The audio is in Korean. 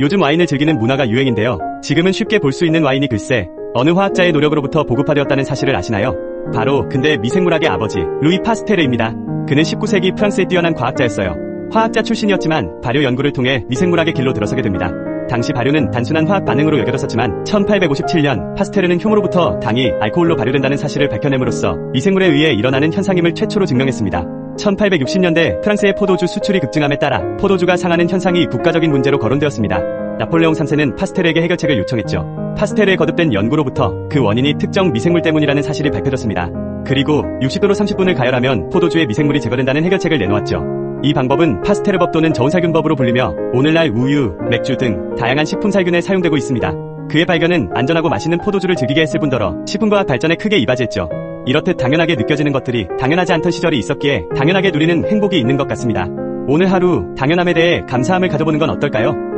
요즘 와인을 즐기는 문화가 유행인데요. 지금은 쉽게 볼 수 있는 와인이 글쎄 어느 화학자의 노력으로부터 보급화되었다는 사실을 아시나요? 바로 근대 미생물학의 아버지 루이 파스테르입니다. 그는 19세기 프랑스의 뛰어난 과학자였어요. 화학자 출신이었지만 발효 연구를 통해 미생물학의 길로 들어서게 됩니다. 당시 발효는 단순한 화학 반응으로 여겨졌었지만 1857년 파스테르는 흉으로부터 당이 알코올로 발효된다는 사실을 밝혀냄으로써 미생물에 의해 일어나는 현상임을 최초로 증명했습니다. 1860년대 프랑스의 포도주 수출이 급증함에 따라 포도주가 상하는 현상이 국가적인 문제로 거론되었습니다. 나폴레옹 3세는 파스테르에게 해결책을 요청했죠. 파스테르에 거듭된 연구로부터 그 원인이 특정 미생물 때문이라는 사실이 밝혀졌습니다. 그리고 60도로 30분을 가열하면 포도주의 미생물이 제거된다는 해결책을 내놓았죠. 이 방법은 파스테르법 또는 저온살균법으로 불리며 오늘날 우유, 맥주 등 다양한 식품 살균에 사용되고 있습니다. 그의 발견은 안전하고 맛있는 포도주를 즐기게 했을 뿐더러 식품과학 발전에 크게 이바지했죠. 이렇듯 당연하게 느껴지는 것들이 당연하지 않던 시절이 있었기에 당연하게 누리는 행복이 있는 것 같습니다. 오늘 하루 당연함에 대해 감사함을 가져보는 건 어떨까요?